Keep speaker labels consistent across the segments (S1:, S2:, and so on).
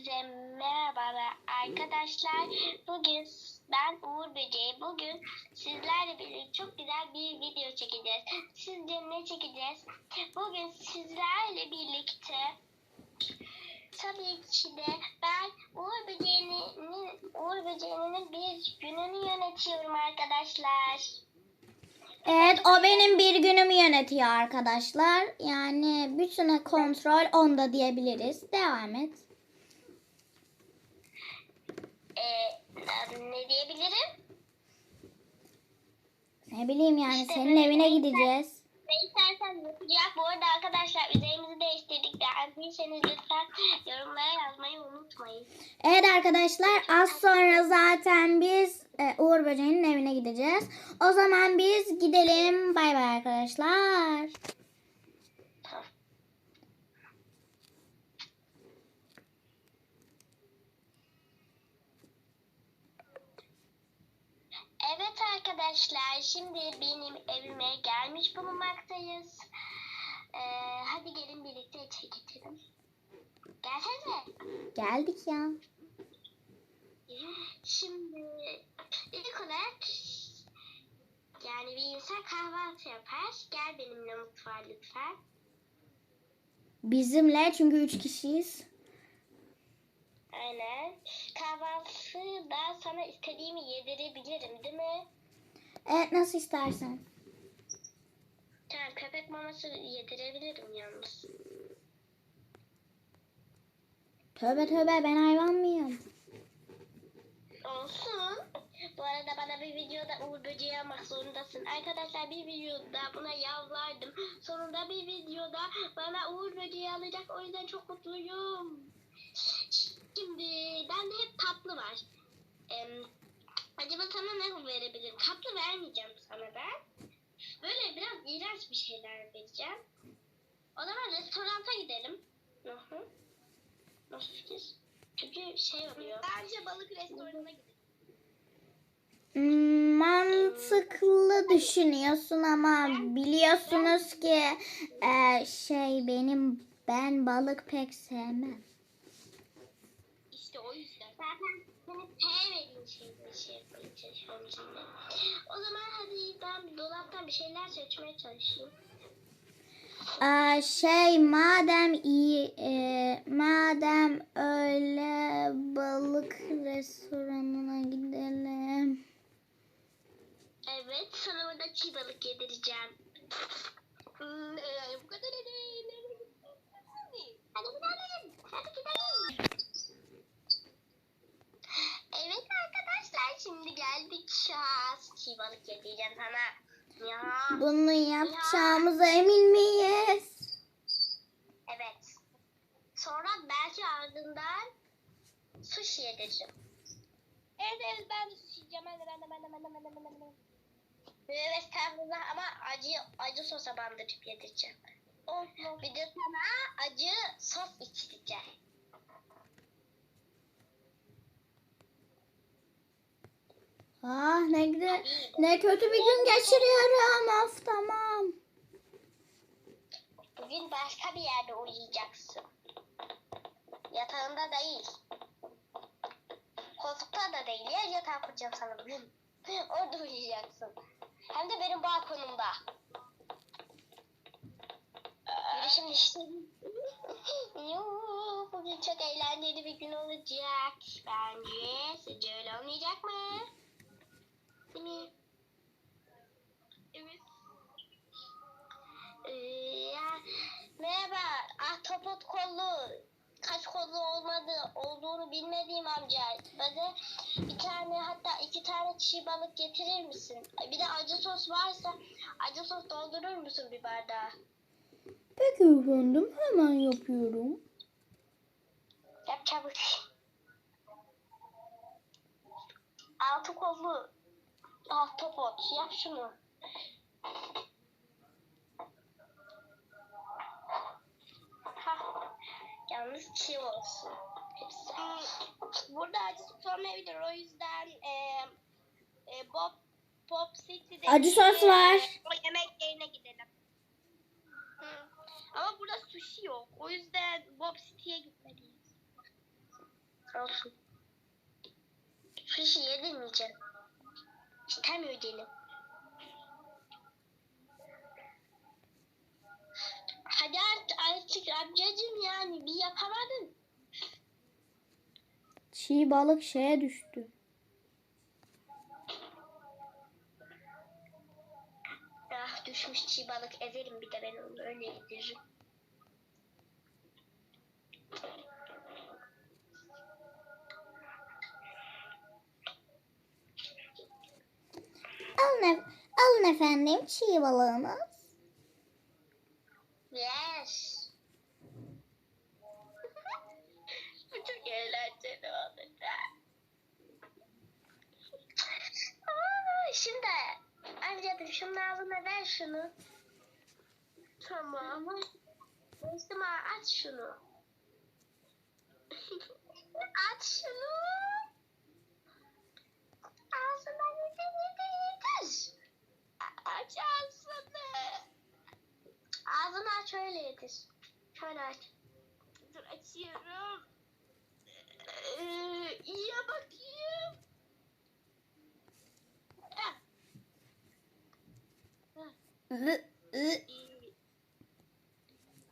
S1: Hepinize merhabalar arkadaşlar. Bugün ben Uğur Böceği. Bugün sizlerle birlikte çok güzel bir video çekeceğiz. Sizce ne çekeceğiz? Bugün sizlerle birlikte tabii ki de ben Uğur Böceği'nin Uğur Böceği'nin bir gününü yönetiyorum arkadaşlar.
S2: Evet o benim bir günümü yönetiyor arkadaşlar. Yani bütün kontrol onda diyebiliriz. Devam et.
S1: Ee, ne diyebilirim?
S2: Ne bileyim yani
S1: İşte
S2: senin
S1: böyle
S2: evine
S1: renkler-
S2: gideceğiz.
S1: Ne istersen yapacak. Bu arada arkadaşlar üzerimizi değiştirdik. Beğendiyseniz lütfen yorumlara yazmayı unutmayın.
S2: Evet arkadaşlar az sonra zaten biz e, Uğur Böceği'nin evine gideceğiz. O zaman biz gidelim. Bay bay arkadaşlar.
S1: Evet arkadaşlar şimdi benim evime gelmiş bulunmaktayız. Ee, hadi gelin birlikte içeri geçelim. Gelsene.
S2: Geldik ya.
S1: Şimdi ilk olarak yani bir insan kahvaltı yapar. Gel benimle mutfağa lütfen.
S2: Bizimle çünkü üç kişiyiz.
S1: Aynen. Kahvaltıda sana istediğimi yedirebilirim değil mi?
S2: Evet nasıl istersen.
S1: Tamam köpek maması yedirebilirim yalnız.
S2: Tövbe tövbe ben hayvan mıyım?
S1: Olsun. Bu arada bana bir videoda Uğur Böceği almak zorundasın. Arkadaşlar bir videoda buna yalvardım. Sonunda bir videoda bana Uğur Böceği alacak. O yüzden çok mutluyum. Şimdi bende hep tatlı var. Em, acaba sana ne verebilirim? Tatlı vermeyeceğim sana ben. Böyle biraz iğrenç bir şeyler vereceğim. O zaman restoranta gidelim. Hı hı. Nasıl fikir? Çünkü şey oluyor. Bence balık restoranına gidelim.
S2: Hmm, mantıklı düşünüyorsun ama biliyorsunuz ki e, şey benim ben balık pek sevmem.
S1: İşte o yüzden. Zaten senin sevmediğin şeyleri şey yapmaya çalışıyorum şimdi. O zaman hadi ben dolaptan bir şeyler seçmeye çalışayım.
S2: Aa, şey madem iyi e, madem öyle balık restoranına gidelim.
S1: Evet, sana burada çiğ balık yedireceğim. Hmm, e, bu kadar değil. Hadi gidelim. Hadi gidelim. Evet arkadaşlar şimdi geldik şahs. Çiğ balık yedireceğim sana. Ya.
S2: Bunu yapacağımıza emin miyiz?
S1: Evet. Sonra belki ardından sushi yedireceğim. Evet evet ben de sushi yiyeceğim. Ben de ben de ben de ben de ben de ben de. Ben de. Evet ama acı acı sosa bandırıp yedireceğim. Bir de sana acı sos içireceğim.
S2: Ah ne güzel, ne kötü bir gün geçiriyorum. Of tamam.
S1: Bugün başka bir yerde uyuyacaksın. Yatağında değil. Koltukta da değil. Yer yatağı kuracağım sana bugün. Orada uyuyacaksın. Hem de benim balkonumda. Yürü şimdi işte. Bugün çok eğlenceli bir gün olacak. Bence sizce öyle olmayacak mı? Mi? Evet. Ee, ya, merhaba, ahtapot kollu, kaç kollu olmadı, olduğunu bilmediğim amca. Bana bir tane hatta iki tane çiğ balık getirir misin? Bir de acı sos varsa acı sos doldurur musun bir bardağa?
S2: Peki efendim hemen yapıyorum.
S1: Yap çabuk. Altı kollu ahtapot, yap şunu. Hah, Yalnız çiğ olsun. Hepsi. Burada acı sos olmayabilir. O yüzden e, e, Bob Bob City'de
S2: Acı sos var.
S1: o yemek yerine gidelim. Hı. Ama burada sushi yok. O yüzden Bob City'ye gitmeliyiz. Olsun. Sushi yedirmeyeceğim. İstemiyor diyelim. Hadi artık, artık amcacım yani bir yapamadın.
S2: Çiğ balık şeye düştü.
S1: Ah düşmüş çiğ balık ezerim bir de ben onu öyle yediririm.
S2: Alın, alın efendim çiğ balığınız.
S1: Yes. Bu çok eğlenceli olacak. Aa, şimdi amcacığım şunun ağzına ver şunu. Tamam. Müslüman aç şunu. aç şunu. Ağzını aç öyle yedir. Şöyle aç. Dur açıyorum. Ee, iyiye bakayım.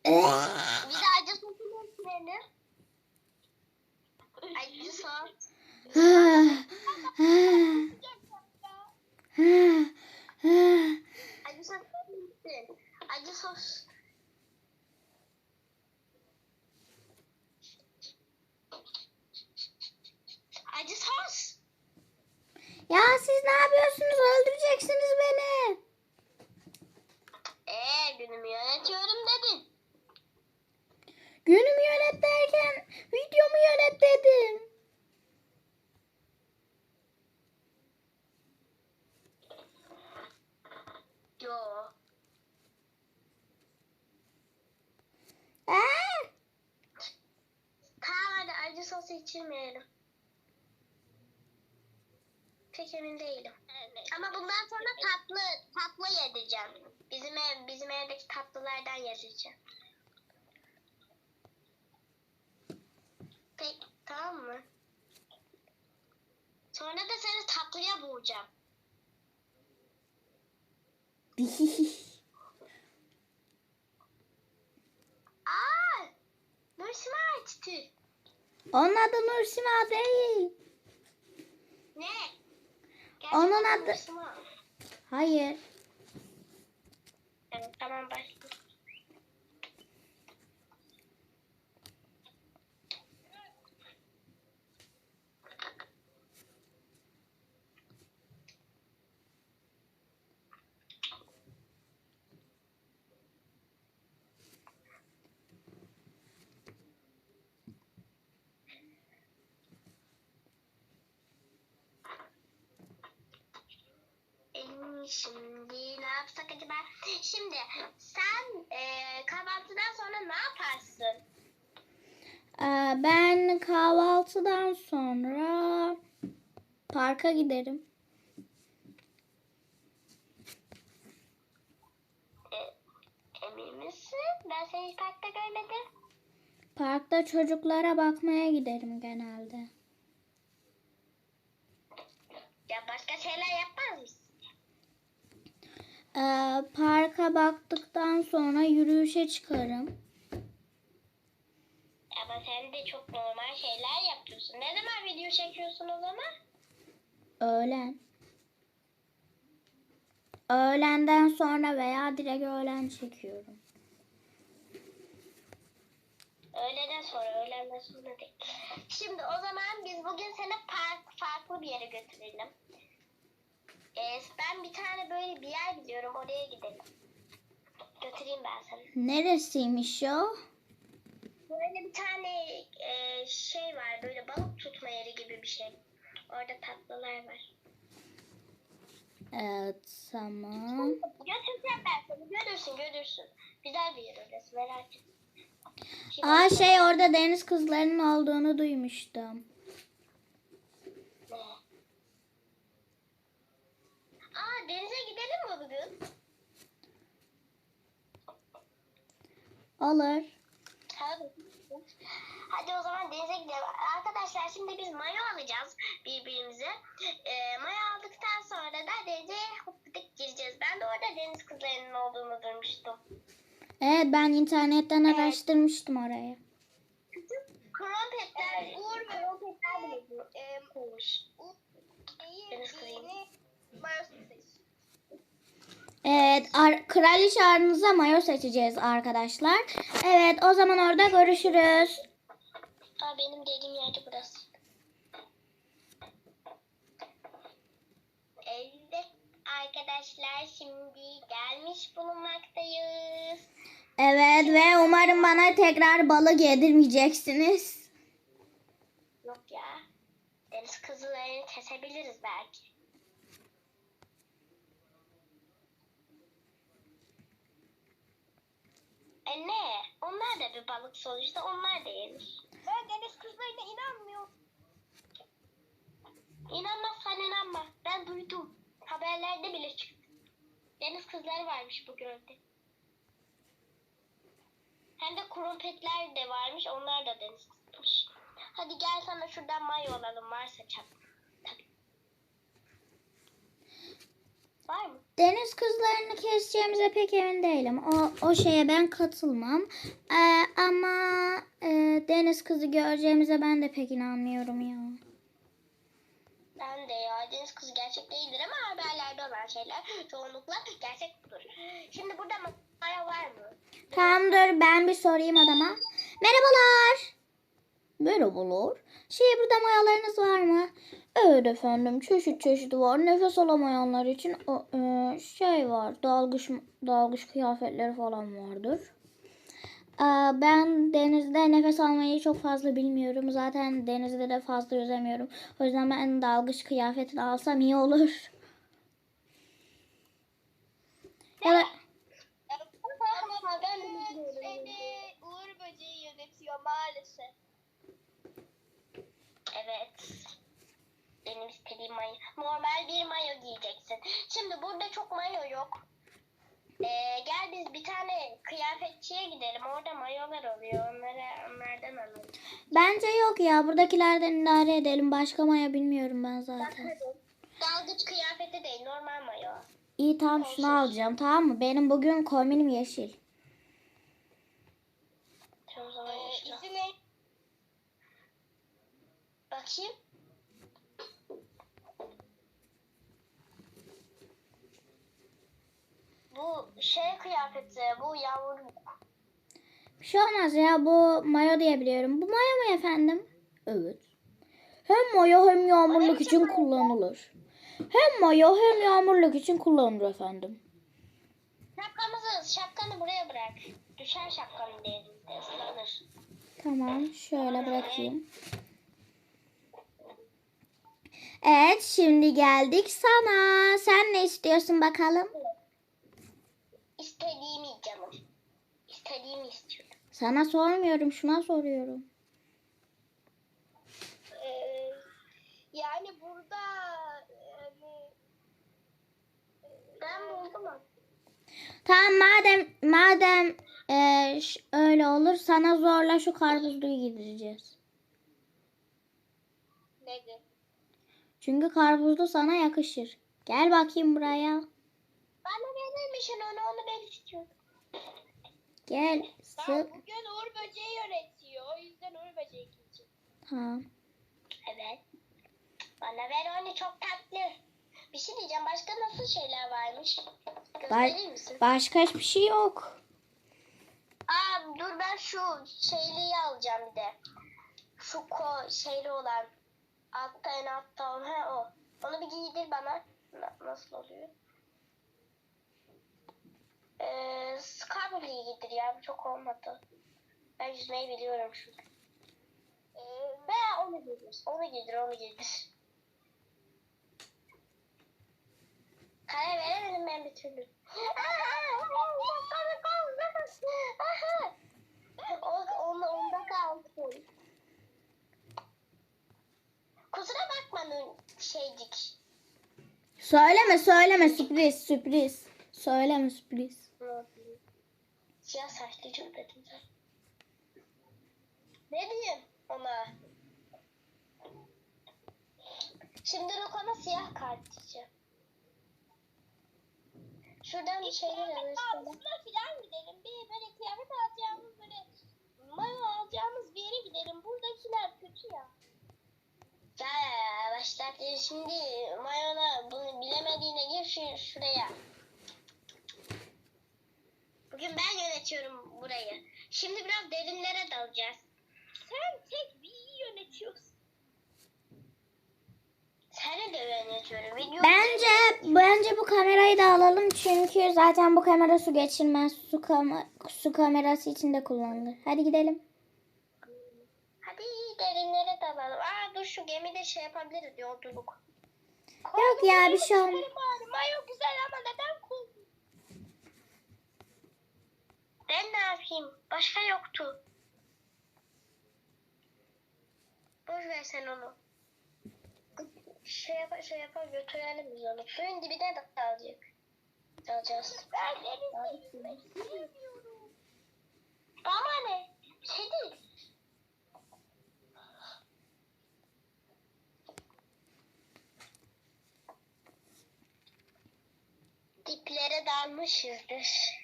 S1: Ah. Bir de acı sosunu ekleyelim. Acı sos. Acı sos. Acı sos. Acı sos.
S2: Ya siz ne yapıyorsunuz? Öldüreceksiniz beni.
S1: Ee günümü yönetiyorum dedin.
S2: Günümü yönet derken videomu yönet dedim.
S1: Yo.
S2: Aa!
S1: Tamam hadi acı sosu içirmeyelim. Pek emin değilim. Ama bundan sonra tatlı tatlı yedireceğim. Bizim ev bizim evdeki tatlılardan yedireceğim. Peki tamam mı? Sonra da seni tatlıya boğacağım. Aa! Nursima açtı.
S2: Onun adı Nursima değil.
S1: Ne?
S2: Onun adı-. Hayır.
S1: Evet tamam başla. Ee, Şimdi ne yapsak acaba? Şimdi sen e, kahvaltıdan sonra ne yaparsın?
S2: Ee, ben kahvaltıdan sonra parka giderim.
S1: E, emin misin? Ben seni hiç parkta görmedim.
S2: Parkta çocuklara bakmaya giderim genelde.
S1: Ya başka şeyler yapmaz mısın?
S2: Ee, parka baktıktan sonra yürüyüşe çıkarım.
S1: Ama sen de çok normal şeyler yapıyorsun. Ne zaman video çekiyorsun o zaman?
S2: Öğlen. Öğlenden sonra veya direkt öğlen çekiyorum.
S1: Öğleden sonra, öğlenden sonra değil. Şimdi o zaman biz bugün seni park, farklı bir yere götürelim. Ee, ben bir tane böyle bir yer biliyorum, oraya gidelim. Götüreyim ben seni.
S2: Neresiymiş o?
S1: Böyle bir tane e, şey var, böyle balık tutma yeri gibi bir şey. Orada tatlılar var.
S2: Evet tamam.
S1: Götüreceğim ben seni, görürsün, görürsün. Güzel bir yer orası, merak etme.
S2: Aa şey orada deniz kızlarının olduğunu duymuştum.
S1: Ne? Aa denize gidelim mi bugün?
S2: Olur.
S1: Hadi. Hadi o zaman denize gidelim. Arkadaşlar şimdi biz mayo alacağız birbirimize. Ee, mayo aldıktan sonra da denize hoppadık gireceğiz. Ben de orada deniz kızlarının olduğunu duymuştum.
S2: Evet ben internetten araştırmıştım orayı.
S1: Krompetler, uğur ve krompetler bile
S3: Eee,
S1: koymuş. Deniz kızıyım.
S2: Evet ar- kraliçe aranıza mayo seçeceğiz arkadaşlar. Evet o zaman orada görüşürüz.
S1: Aa, benim dediğim yerde burası. Evet arkadaşlar şimdi gelmiş bulunmaktayız.
S2: Evet ve umarım bana tekrar balık yedirmeyeceksiniz.
S1: Yok ya. Deniz kızılarını kesebiliriz belki. E ne? Onlar da bir balık sonuçta. Onlar da yenir.
S3: Ben deniz kızlarına inanmıyorum.
S1: İnanmazsan inanma. Ben duydum. Haberlerde bile çıktı. Deniz kızları varmış bu gölde. Hem de krompetler de varmış. Onlar da deniz kızıymış. Hadi gel sana şuradan mayo alalım. Varsa çap. Tabii. Var mı?
S2: Deniz kızlarını keseceğimize pek emin değilim. O, o şeye ben katılmam. Ee, ama e, deniz kızı göreceğimize ben de pek inanmıyorum ya.
S1: Ben de ya deniz kızı gerçek değildir ama haberlerde olan şeyler çoğunlukla gerçek olur. Şimdi burada mayo var mı?
S2: Tamamdır ben bir sorayım adama. Merhabalar. Merhabalar. Şey burada mayalarınız var mı? Evet efendim çeşit çeşit var. Nefes alamayanlar için o, e, şey var. Dalgıç dalgıç kıyafetleri falan vardır. Aa, ben denizde nefes almayı çok fazla bilmiyorum. Zaten denizde de fazla yüzemiyorum. O yüzden ben dalgıç kıyafetini alsam iyi olur. Ya da
S1: Ama ben de bilmiyorum.
S3: Seni Uğur Böceği yönetiyor maalesef.
S1: Evet. Benim istediğim mayo. Normal bir mayo giyeceksin. Şimdi burada çok mayo yok. Ee, gel biz bir tane kıyafetçiye gidelim. Orada mayolar oluyor. Onları onlardan alalım.
S2: Bence yok ya. Buradakilerden idare edelim. Başka maya bilmiyorum ben zaten.
S1: Dalgıç kıyafeti değil. Normal mayo.
S2: İyi tamam şunu alacağım tamam mı? Benim bugün kombinim yeşil.
S1: Tamam, o zaman
S3: Ee,
S1: yeşil al.
S3: izi ne?
S1: Bakayım. Bu şey kıyafeti, bu yavruluk.
S2: Bir şey olmaz ya bu mayo diye biliyorum. Bu mayo mu efendim? Evet. Hem mayo hem yağmurluk için kullanılır. Hem mayo hem yağmurluk için kullanılır efendim.
S1: Şapkamızı, şapkanı buraya bırak. Düşer şapkanı denizde, ıslanır.
S2: Tamam şöyle bırakayım. Evet şimdi geldik sana. Sen ne istiyorsun bakalım?
S1: İstediğimi canım. İstediğimi istiyorum.
S2: Sana sormuyorum şuna soruyorum.
S3: Ee, yani burada yani
S1: Ben buldum.
S2: Tamam madem madem eee, ş- öyle olur sana zorla şu karpuzluyu giydireceğiz.
S3: nedir?
S2: Çünkü karpuzlu sana yakışır. Gel bakayım buraya.
S1: Bana verir misin onu? Ben.
S2: Gel.
S3: Ben
S2: Sık.
S3: bugün Uğur Böceği yönetiyor. O yüzden Uğur Böceği giyeceğim.
S2: Tamam.
S1: Evet. Bana ver onu çok tatlı. Bir şey diyeceğim. Başka nasıl şeyler varmış? Gösterir misin?
S2: Başka hiçbir şey yok.
S1: Aa dur ben şu şeyliği alacağım bir de. Şu ko şeyli olan. Altta en altta olan. He o. Onu bir giydir bana. Na- nasıl oluyor? Ee, Scarberry'i giydir ya. Çok olmadı. Ben yüzmeyi biliyorum çünkü. Ee, veya onu giydir. Onu giydir, onu giydir. Karar veremedim ben bir türlü. o, onu, onda kalsın. Kusura bakma şeycik.
S2: Söyleme söyleme sürpriz sürpriz. Söyleme sürpriz.
S1: Siyah saçlı çok dedim sen. Ne diyeyim? ona. Şimdi Rokan'a siyah kart diyeceğim. Şuradan bir şeyler
S3: Kıyafet
S1: alırız.
S3: falan gidelim. Bir böyle kıyafet alacağımız böyle mayo alacağımız bir yere gidelim. Buradakiler kötü ya.
S1: Ya başlattı şimdi Mayona bunu bilemediğine gir şu, şuraya. Bugün yönetiyorum burayı. Şimdi biraz derinlere dalacağız.
S3: Sen tek bir iyi yönetiyorsun.
S1: Seni de yönetiyorum. Video
S2: Bence bence bu kamerayı da alalım çünkü zaten bu kamera su geçirmez. Su, kama, su kamerası için de kullanılır. Hadi gidelim.
S1: Hadi derinlere dalalım. Aa dur şu gemide şey yapabiliriz yolculuk.
S2: Yok ya bir şey olmaz.
S3: Mayo güzel ama neden koydun?
S1: Ben ne yapayım? Başka yoktu. Boş ver sen onu. Şey yapa şey yapa götürelim biz onu. Suyun dibine de dalacak. Dalacağız.
S3: Ben denize yüzmek sevmiyorum.
S1: Ama ne? Şey değil. Diplere dalmışızdır.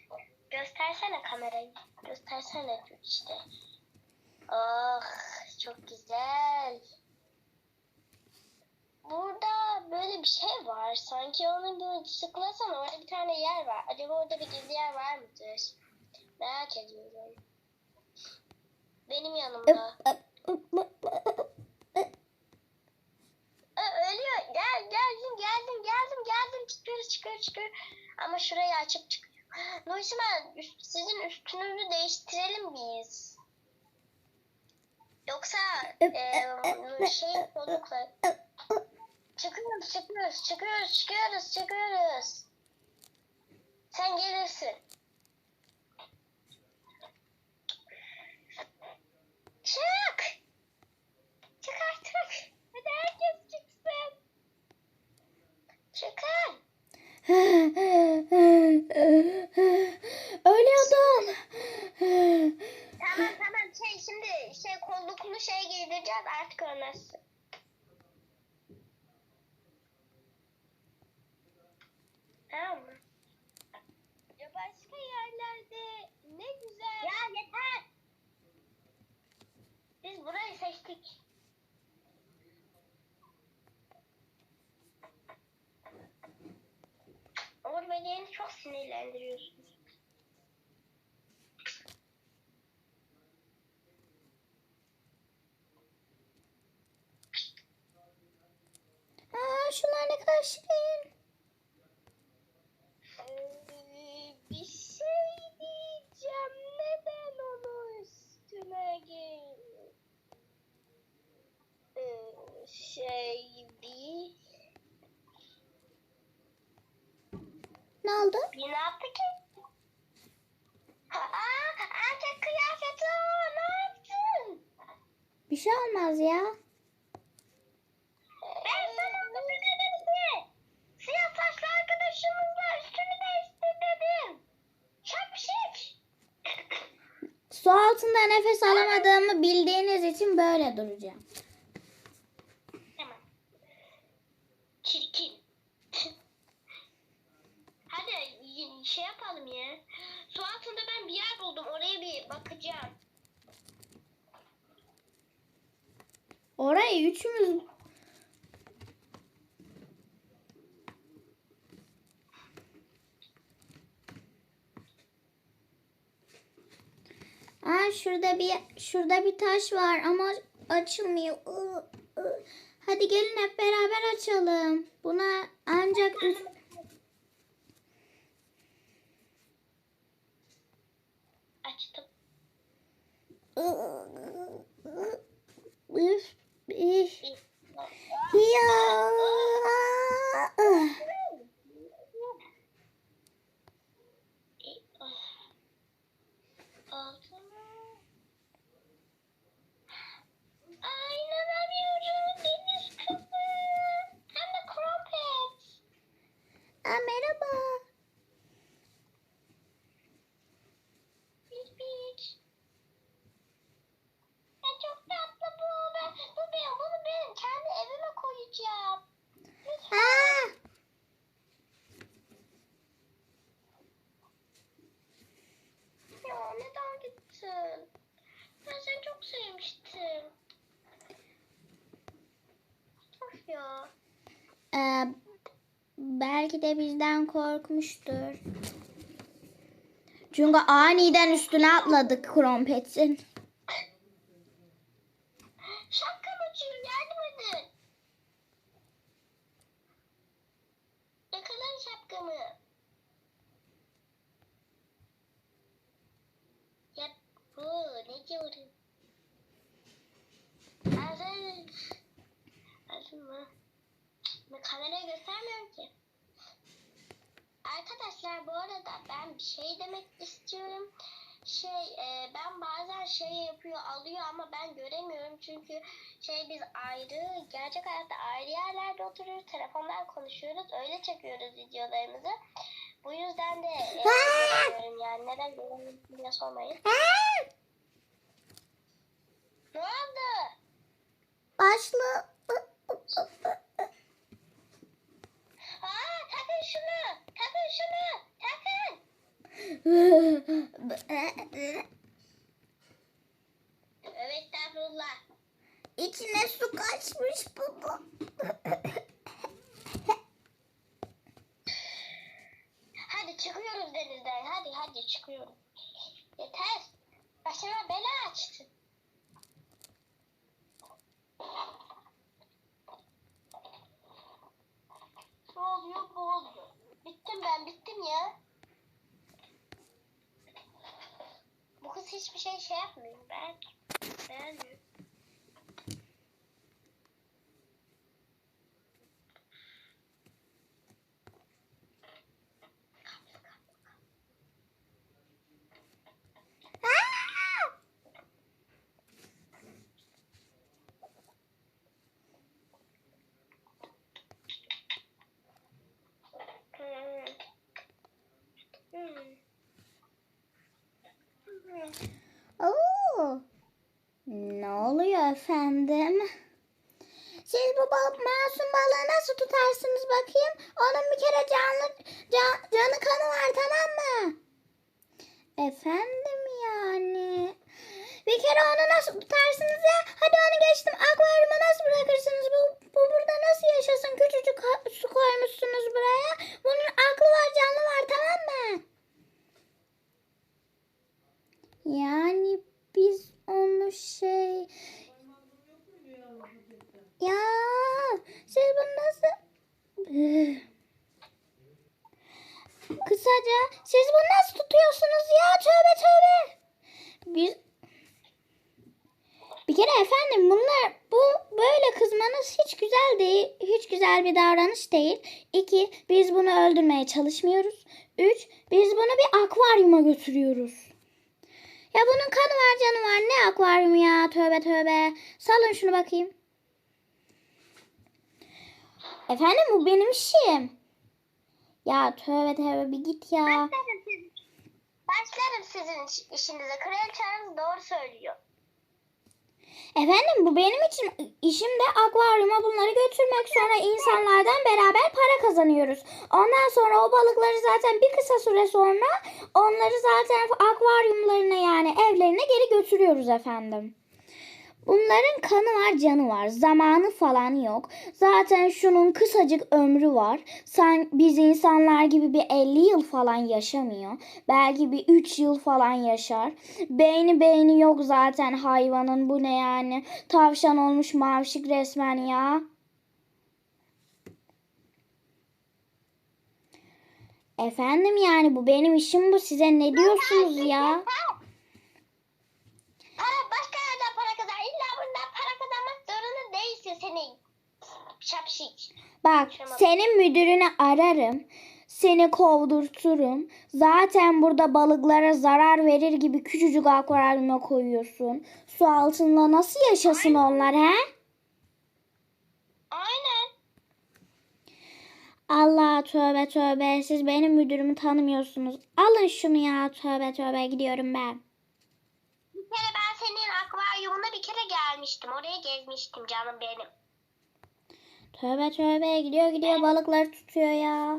S1: Göstersene kamerayı. Göstersene işte. Oh çok güzel. Burada böyle bir şey var. Sanki onu böyle sıklasan orada bir tane yer var. Acaba orada bir gizli yer var mıdır? Merak ediyorum. Benim yanımda. Ölüyor. Gel geldim geldim geldim geldim. Çıkıyoruz çıkıyoruz çıkıyoruz. Ama şurayı açıp çıkıyor. Nuysima üst, sizin üstünüzü değiştirelim biz. Yoksa e, şey koltuklar. Çıkıyoruz çıkıyoruz çıkıyoruz çıkıyoruz çıkıyoruz. Sen gelirsin. Çık. Çık artık.
S3: Hadi herkes çıksın.
S1: Çıkın.
S2: Ölüyordum.
S1: Tamam tamam şey şimdi şey kolluklu şey giydireceğiz artık ölmezsin. Tamam mı?
S3: Ya başka yerlerde ne güzel.
S1: Ya yeter. Biz burayı seçtik. Uğur beni çok sinirlendiriyorsunuz.
S2: Aa, şunlar ne kadar şirin.
S3: Ee, bir şey diyeceğim. Neden onu üstüne giy? Ee, şey bir...
S2: Ne oldu?
S1: Bir ne yaptı ki? Aa, erkek kıyafeti o, ne yaptın?
S2: Bir şey olmaz ya.
S1: Ben sana bunu dedim ki. Siyah saçlı arkadaşımızla üstünü değiştir dedim. Şapşik.
S2: Su altında nefes alamadığımı bildiğiniz için böyle duracağım.
S1: Tamam. Çirkin. Hadi y- şey yapalım ya. Su altında ben bir yer buldum. Oraya bir bakacağım.
S2: Orayı üçümüz Aa şurada bir şurada bir taş var ama açılmıyor. Iı. Hadi gelin hep beraber açalım. Buna ancak üst
S1: Açtım.
S2: Üf, üf.
S1: Bir.
S2: Ya.
S1: Ay inanamıyorum. Deniz kızı. Hem de krompet.
S2: Aa, merhaba.
S1: Bik bik. Ya çok tatlı bu.
S2: Ee, belki de bizden korkmuştur. Çünkü aniden üstüne atladık krompetin.
S1: Şapkam uçuyor yardım edin. Yakalayın şapkamı. Ya bu ne diyorum? Arın. Arın mı? Ben kameraya göstermiyorum ki. Arkadaşlar bu arada ben bir şey demek istiyorum. Şey e, ben bazen şey yapıyor alıyor ama ben göremiyorum çünkü şey biz ayrı gerçek hayatta ayrı yerlerde oturuyoruz telefondan konuşuyoruz öyle çekiyoruz videolarımızı. Bu yüzden de e, yani neden göremiyorum diye sormayın. Ne oldu?
S2: Başlı.
S1: Aa takın şunu takın şunu takın. Evet estağfurullah.
S2: İçine su kaçmış baba.
S1: Hadi çıkıyoruz denizden. Hadi hadi çıkıyoruz. Yeter. Başına bela açtın. Ne oluyor bu oluyor. Bittim ben bittim ya. Bu kız hiçbir şey şey yapmıyor. Ben beğenmiyorum. Hmm. Hmm. Hmm.
S2: Oo. Ne oluyor efendim? Siz bu balık masum balığı nasıl tutarsınız bakayım? Onun bir kere canlı can- canı kanı var tamam mı? Efendim yani. Bir kere onu nasıl tutarsınız ya? Hadi onu geçtim. Akvaryuma nasıl bırakırsınız? Bu, bu burada nasıl yaşasın? Küçücük ha- su koymuşsunuz buraya. Bunun aklı var, canlı var tamam mı? Yani biz onu şey... Ya siz bunu nasıl... Üh. Kısaca siz bunu nasıl tutuyorsunuz ya? Tövbe tövbe. Biz... Bir kere efendim bunlar bu böyle kızmanız hiç güzel değil. Hiç güzel bir davranış değil. İki, biz bunu öldürmeye çalışmıyoruz. Üç, biz bunu bir akvaryuma götürüyoruz. Ya bunun kanı var canı var. Ne akvaryum ya? Tövbe tövbe. Salın şunu bakayım. Efendim bu benim işim. Ya tövbe tövbe bir git ya.
S1: Başlarım sizin, işinize. Kraliçeniz doğru söylüyor.
S2: Efendim bu benim için işim de akvaryuma bunları götürmek. Sonra insanlardan beraber para kazanıyoruz. Ondan sonra o balıkları zaten bir kısa süre sonra onları zaten akvaryumlarına yani evlerine geri götürüyoruz efendim. Bunların kanı var, canı var. Zamanı falan yok. Zaten şunun kısacık ömrü var. Sen biz insanlar gibi bir 50 yıl falan yaşamıyor. Belki bir 3 yıl falan yaşar. Beyni beyni yok zaten hayvanın. Bu ne yani? Tavşan olmuş mavşik resmen ya. Efendim yani bu benim işim bu. Size ne diyorsunuz ya?
S1: Para başka yerden para kazan. İlla bundan para kazanmak zorunda değilsin senin.
S2: Bak senin müdürünü ararım. Seni kovdurturum. Zaten burada balıklara zarar verir gibi küçücük akvaryuma koyuyorsun. Su altında nasıl yaşasın onlar he?
S1: Aynen.
S2: Allah tövbe tövbe siz benim müdürümü tanımıyorsunuz. Alın şunu ya tövbe tövbe gidiyorum ben.
S1: Bir kere ben senin akvaryumuna bir kere gelmiştim. Oraya gezmiştim canım benim.
S2: Tövbe tövbe gidiyor gidiyor balıkları tutuyor ya.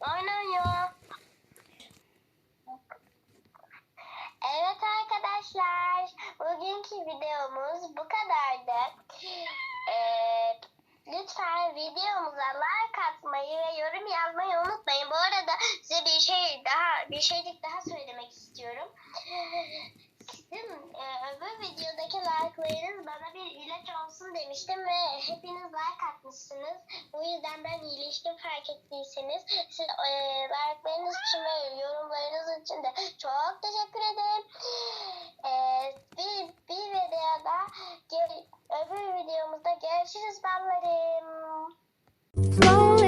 S1: Aynen ya. Evet arkadaşlar, bugünkü videomuz bu kadardı. Ee, lütfen videomuza like atmayı ve yorum yazmayı unutmayın. Bu arada size bir şey daha bir şeylik daha söylemek istiyorum. Sizin e, öbür videodaki like'larınız bana bir ilaç olsun demiştim ve hepiniz like atmışsınız. Bu yüzden ben iyileştim fark ettiyseniz. Siz e, like'larınız için ve yorumlarınız için de çok teşekkür ederim. E, bir, bir videoda gel- öbür videomuzda görüşürüz ballarım.
S4: Flow